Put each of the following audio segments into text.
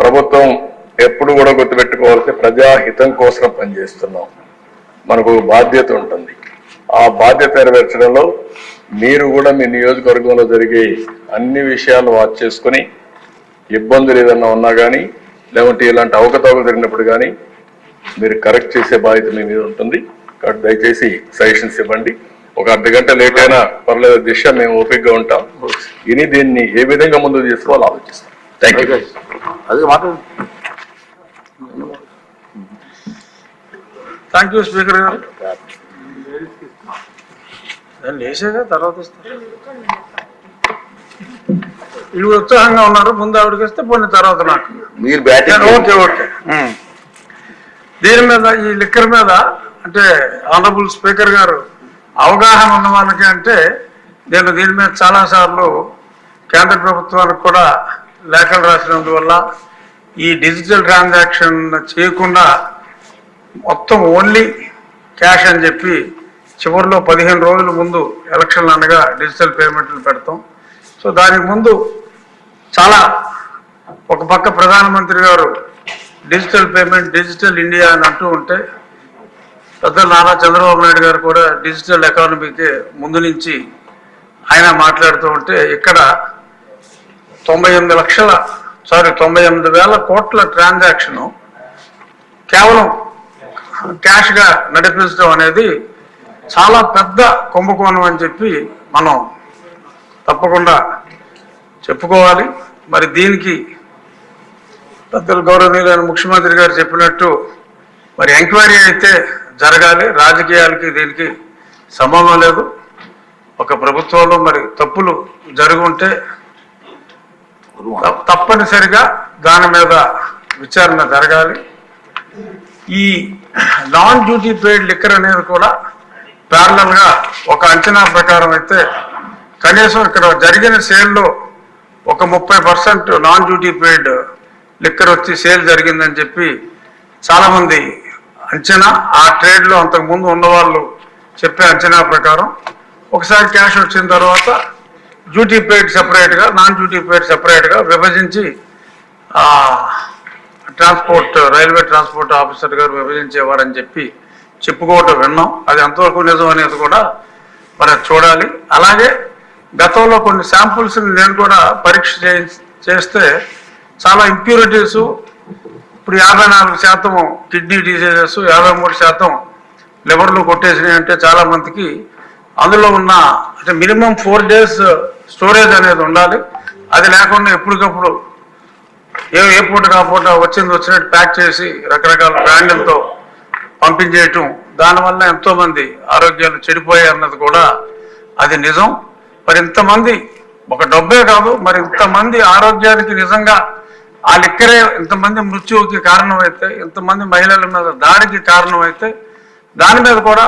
ప్రభుత్వం ఎప్పుడు కూడా గుర్తుపెట్టుకోవాల్సి ప్రజాహితం కోసం పనిచేస్తున్నాం. మనకు బాధ్యత ఉంటుంది. ఆ బాధ్యత నెరవేర్చడంలో మీరు కూడా మీ నియోజకవర్గంలో జరిగే అన్ని విషయాలు వాచ్ చేసుకుని ఇబ్బందులు ఏదన్నా ఉన్నా కానీ లేకుంటే ఇలాంటి అవకతవకలు జరిగినప్పుడు కానీ మీరు కరెక్ట్ చేసే బాధ్యత మీ మీద ఉంటుంది. కాబట్టి దయచేసి సజెషన్స్ ఇవ్వండి. ఒక అర్ధ గంట లేట్ అయినా పర్లేదు దిశ మేము ఓపికగా ఉంటాం. ఇని దీన్ని ఏ విధంగా ముందుకు తీసుకోవాలో ఆలోచిస్తాం. థ్యాంక్ యూ అదే మాట్లాడు థ్యాంక్ యూ స్పీకర్ గారు. లేచాక తర్వాత వీళ్ళు ఉత్సాహంగా ఉన్నారు ముందు ఆవిడకి ఇస్తే పోయిన తర్వాత నాకు. మీరు బ్యాటింగ్ ఓకే ఓకే. దీని మీద ఈ లిక్కర్ మీద అంటే ఆనరబుల్ స్పీకర్ గారు అవగాహన ఉన్న వాళ్ళకి అంటే నేను దీని మీద చాలా సార్లు కేంద్ర ప్రభుత్వానికి కూడా లేఖలు రాసినందువల్ల ఈ డిజిటల్ ట్రాన్సాక్షన్ చేయకుండా మొత్తం ఓన్లీ క్యాష్ అని చెప్పి చివరిలో పదిహేను రోజుల ముందు ఎలక్షన్లు అనగా డిజిటల్ పేమెంట్లు పెడతాం. సో దానికి ముందు చాలా ఒక పక్క ప్రధానమంత్రి గారు డిజిటల్ పేమెంట్ డిజిటల్ ఇండియా అని అంటూ ఉంటే పెద్ద నారా చంద్రబాబు నాయుడు గారు కూడా డిజిటల్ ఎకానమీకి ముందు నుంచి ఆయన మాట్లాడుతూ ఉంటే ఇక్కడ తొంభై ఎనిమిది లక్షల సారీ తొంభై ఎనిమిది వేల కోట్ల ట్రాన్సాక్షను కేవలం క్యాష్గా నడిపించడం అనేది చాలా పెద్ద కుంభకోణం అని చెప్పి మనం తప్పకుండా చెప్పుకోవాలి. మరి దీనికి పెద్దలు గౌరవనీయులైన ముఖ్యమంత్రి గారు చెప్పినట్టు మరి ఎంక్వైరీ అయితే జరగాలి. రాజకీయాలకి దీనికి సంబంధం లేదు. ఒక ప్రభుత్వంలో మరి తప్పులు జరుగుంటే తప్పనిసరిగా దాని మీద విచారణ జరగాలి. ఈ నాన్ డ్యూటీ పేడ్ లిక్కర్ అనేది కూడా ప్యారలల్గా ఒక అంచనా ప్రకారం అయితే కనీసం ఇక్కడ జరిగిన సేల్లో ఒక ముప్పై percent non duty paid liquor వచ్చి సేల్ జరిగిందని చెప్పి చాలామంది అంచనా ఆ ట్రేడ్లో అంతకుముందు ఉన్నవాళ్ళు చెప్పే అంచనా ప్రకారం ఒకసారి క్యాష్ వచ్చిన తర్వాత డ్యూటీ పేడ్ సపరేట్గా నాన్ డ్యూటీ పేడ్ సపరేట్గా విభజించి ట్రాన్స్పోర్ట్ రైల్వే ట్రాన్స్పోర్ట్ ఆఫీసర్ గారు విభజించేవారని చెప్పి చెప్పుకోవటం విన్నాం. అది ఎంతవరకు నిజం అనేది కూడా మరి చూడాలి. అలాగే గతంలో కొన్ని శాంపుల్స్ని నేను కూడా పరీక్ష చేస్తే చాలా ఇంప్యూరిటీస్ ఇప్పుడు యాభై నాలుగు శాతం కిడ్నీ డిసీజెస్ యాభై మూడు శాతం లివర్లు కొట్టేసినాయి అంటే చాలామందికి అందులో ఉన్న అంటే మినిమం ఫోర్ డేస్ స్టోరేజ్ అనేది ఉండాలి. అది లేకుండా ఎప్పటికప్పుడు ఏ ఏ పూట కాపూట వచ్చింది వచ్చినట్టు ప్యాక్ చేసి రకరకాల బ్రాండ్లతో పంపించేయటం. దానివల్ల ఎంతోమంది ఆరోగ్యాలు చెడిపోయాయి అన్నది కూడా అది నిజం. మరి ఇంతమంది ఒక డబ్బే కాదు మరి ఇంతమంది ఆరోగ్యానికి నిజంగా ఆ లిక్కరే ఇంతమంది మృత్యువుకి కారణమైతే ఇంతమంది మహిళల మీద దాడికి కారణమైతే దాని మీద కూడా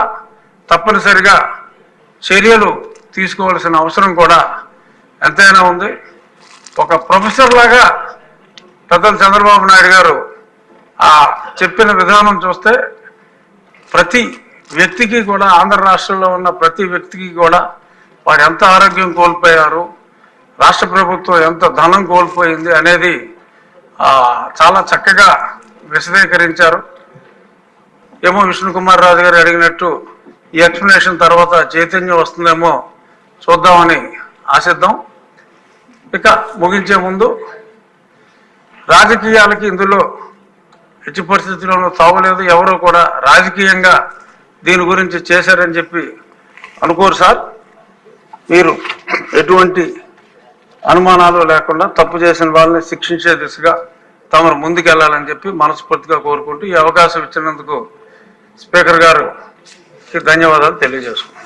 తప్పనిసరిగా చర్యలు తీసుకోవాల్సిన అవసరం కూడా ఎంతైనా ఉంది. ఒక ప్రొఫెసర్ లాగా పెద్దలు చంద్రబాబు నాయుడు గారు ఆ చెప్పిన విధానం చూస్తే ప్రతి వ్యక్తికి కూడా ఆంధ్ర రాష్ట్రంలో ఉన్న ప్రతి వ్యక్తికి కూడా వారు ఎంత ఆరోగ్యం కోల్పోయారు రాష్ట్ర ప్రభుత్వం ఎంత ధనం కోల్పోయింది అనేది చాలా చక్కగా విశదీకరించారు. ఏమో విష్ణుకుమార్ రాజు గారు అడిగినట్టు ఈ ఎక్స్ప్లెనేషన్ తర్వాత చైతన్యం వస్తుందేమో చూద్దామని ఆశిద్దాం. ఇక ముగించే ముందు రాజకీయాలకి ఇందులో ఎట్టి పరిస్థితుల్లోనూ తాగులేదు ఎవరు కూడా రాజకీయంగా దీని గురించి చేశారని చెప్పి అనుకోరు సార్. మీరు ఎటువంటి అనుమానాలు లేకుండా తప్పు చేసిన వాళ్ళని శిక్షించే దిశగా తమరు ముందుకెళ్ళాలని చెప్పి మనస్ఫూర్తిగా కోరుకుంటూ ఈ అవకాశం ఇచ్చినందుకు స్పీకర్ గారు ధన్యవాదాలు. తెలియజేసుకుంటున్నాను.